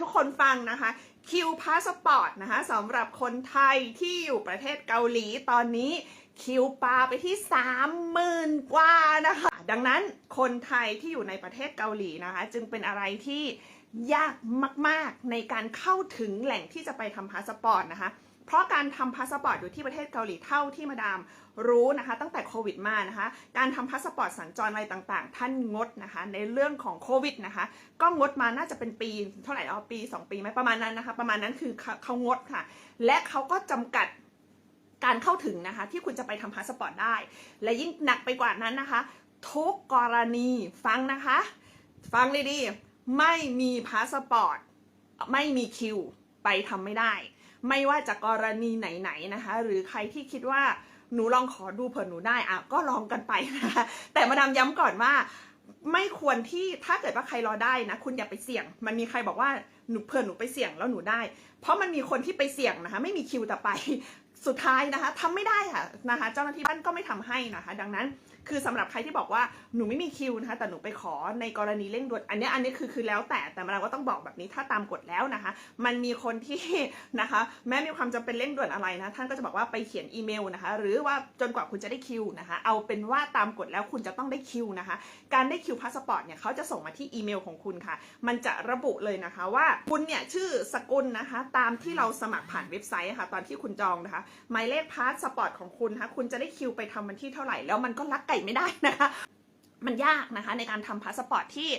ทุกคนฟังนะคะคิวพาสปอร์ตนะคะสำหรับคนไทยที่อยู่ประเทศเกาหลีตอนนี้คิวปาไปที่ 30,000 กว่านะคะ ดังนั้นคนไทยที่อยู่ในประเทศเกาหลีนะคะ จึงเป็นอะไรที่ยากมาก ๆ ในการเข้าถึงแหล่งที่จะไปทำพาสปอร์ตนะคะ เพราะการทำพาสปอร์ตอยู่ที่ประเทศเกาหลีเท่าที่มาดามรู้นะคะตั้งแต่โควิดมานะคะ การทำพาสปอร์ตสัญจรอะไรต่างๆ ท่านงดนะคะ ในเรื่องของโควิดนะคะ ก็งดมาน่าจะเป็นปีเท่าไหร่อ๋อปี 2 ปีไหมประมาณนั้นนะคะ ประมาณนั้นคือเขางดค่ะ และเขาก็จำกัดการเข้าถึงนะคะที่คุณจะไปทำพาสปอร์ตได้ และยิ่งหนักไปกว่านั้นนะคะ ทุกกรณีฟังนะคะ ฟังเลยดีๆไม่มีพาสปอร์ตไม่มีคิว ไปทำไม่ได้ ไม่ว่าจะกรณีไหนๆนะคะ หรือใครที่คิดว่าหนูลองขอดูเผื่อหนูได้อะก็ลองกันไปนะคะแต่มาดามย้ำก่อนว่าไม่ควรที่ถ้าเกิดว่าใครรอได้นะ คุณอย่าไปเสี่ยง มันมีใครบอกว่าหนูเผื่อหนูไปเสี่ยงแล้วหนูได้ เพราะมันมีคนที่ไปเสี่ยงนะคะ ไม่มีคิวแต่ไป สุดท้ายนะคะทำไม่ได้ค่ะนะคะ เจ้าหน้าที่บ้านก็ไม่ทำให้นะคะ ดังนั้นคือสำหรับใครที่บอกว่าหนูไม่มีคิวนะคะ แต่หนูไปขอในกรณีเร่งด่วนอันนี้อันนี้คือคือแล้วแต่แต่เราก็ต้องบอกแบบนี้ถ้าตามกฎแล้วนะคะ มันมีคนที่นะคะ แม้มีความจำเป็นเร่งด่วนอะไรนะท่านก็จะบอกว่าไปเขียนอีเมลนะคะ หรือว่าจนกว่าคุณจะได้คิวนะคะ เอาเป็นว่าตามกฎแล้วคุณจะต้องได้คิวนะคะ การได้คิวพาสปอร์ตเนี่ยเขาจะส่งมาที่อีเมลของคุณค่ะ มันจะระบุเลยนะคะว่าคุณเนี่ยชื่อสกุลนะคะ ตามที่เราสมัครผ่านเว็บไซต์ค่ะ ตอนที่คุณจองนะคะหมายเลขพาสปอร์ตของคุณนะคะคุณจะได้คิวไปทำวันที่เท่าไหร่ แล้วมันก็ลักไก่ไม่ได้นะคะ มันยากนะคะในการทำพาสปอร์ตที่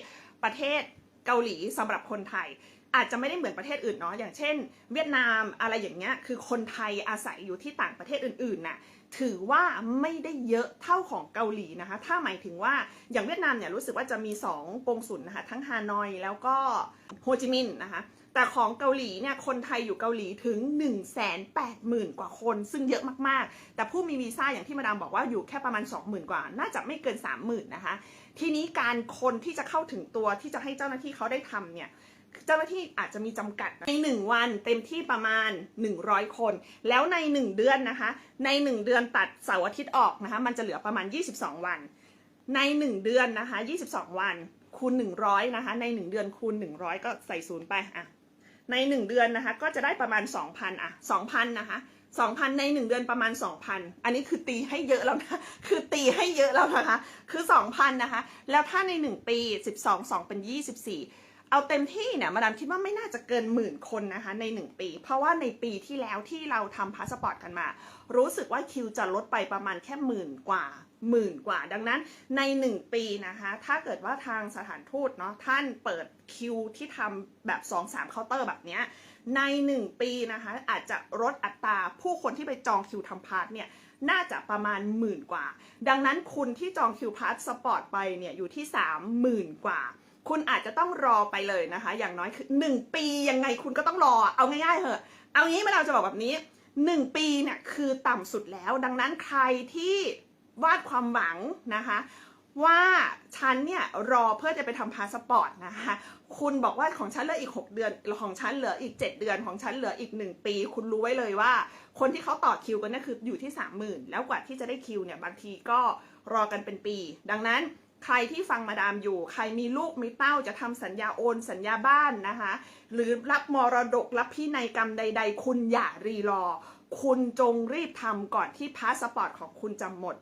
ประเทศเกาหลีสำหรับคนไทย อาจจะไม่ได้เหมือนประเทศอื่นเนาะอย่างเช่น เวียดนามอะไรอย่างเงี้ยคือคนไทยอาศัยอยู่ที่ต่างประเทศอื่นๆน่ะถือว่าไม่ได้เยอะเท่าของเกาหลีนะคะ ถ้าหมายถึงว่าอย่างเวียดนามเนี่ยรู้สึกว่าจะมี 2กงสุลนะคะทั้งฮานอยแล้วก็โฮจิมินห์นะคะแต่ของเกาหลีเนี่ยคนไทยอยู่เกาหลีถึง 1 8 0 0 0 0 กว่าคน ซึ่งเยอะมากๆ แต่ผู้มีวีซ่าอย่างที่มาดามบอกว่าอยู่แค่ประมาณ 20,000 กว่า น่าจะไม่เกิน 30,000 นะคะ ทีนี้การคนที่จะเข้าถึงตัวที่จะให้เจ้าหน้าที่เขาได้ทำเนี่ย เจ้าหน้าที่อาจจะมีจำกัดใน 1 วันเต็มที่ประมาณ 100 คน แล้วใน 1 เดือนนะคะ ใน 1 เดือนตัดเสาร์อาทิตย์ออกนะคะ มันจะเหลือประมาณ 22 วัน ใน 1 เดือนนะคะ 22 วันคูณ 100นะคะ ใน 1 เดือนคูณ 100 ก็ใส่ศูนย์ไปอะใน 1 เดือนนะคะก็จะได้ประมาณ 2,000อะ2,000นะคะ2,000 ใน 1 เดือนประมาณ 2,000 อันนี้คือตีให้เยอะแล้วนะ คือตีให้เยอะแล้วนะคะ คือ 2,000 นะคะ แล้วถ้าใน 1 ปี 12 2 เป็น 24 เอาเต็มที่เนี่ย มาดามคิดว่าไม่น่าจะเกินหมื่นคนนะคะใน 1 ปี เพราะว่าในปีที่แล้วที่เราทำพาสปอร์ตกันมา รู้สึกว่าคิวจะลดไปประมาณแค่หมื่นกว่าหมื่นกว่า ดังนั้นใน 1 ปีนะคะ ถ้าเกิดว่าทางสถานทูตเนาะท่านเปิดคิวที่ทำแบบ 2-3เคาน์เตอร์แบบเนี้ยใน 1 ปีนะคะอาจจะลดอัตราผู้คนที่ไปจองคิวทำพาสเนี่ยน่าจะประมาณหมื่นกว่า ดังนั้นคุณที่จองคิวพาสสปอร์ตไปเนี่ยอยู่ที่ 3 0,000 กว่า คุณอาจจะต้องรอไปเลยนะคะ อย่างน้อยคือ1ปียังไงคุณก็ต้องรอเอาง่ายๆเหอะเอางี้มาเราจะบอกแบบนี้1ปีเนี่ยคือต่ำสุดแล้ว ดังนั้นใครที่วาดความหวังนะคะ ว่าฉันเนี่ยรอเพื่อจะไปทำพาสปอร์ตนะคะ คุณบอกว่าของฉันเหลืออีก 6 เดือนของฉันเหลืออีก 7 เดือนของฉันเหลืออีก 1 ปี คุณรู้ไว้เลยว่า คนที่เขาต่อคิวกันเนี่ยคืออยู่ที่ 30,000 แล้วกว่าที่จะได้คิวเนี่ยบางทีก็รอกันเป็นปี ดังนั้น ใครที่ฟังมาดามอยู่ ใครมีลูกมีเต้าจะทำสัญญาโอนสัญญาบ้านนะคะ หรือรับมรดกรับพินัยกรรมใด ๆ คุณอย่ารีรอ คุณจงรีบทำก่อนที่พาสปอร์ตของคุณจะหมด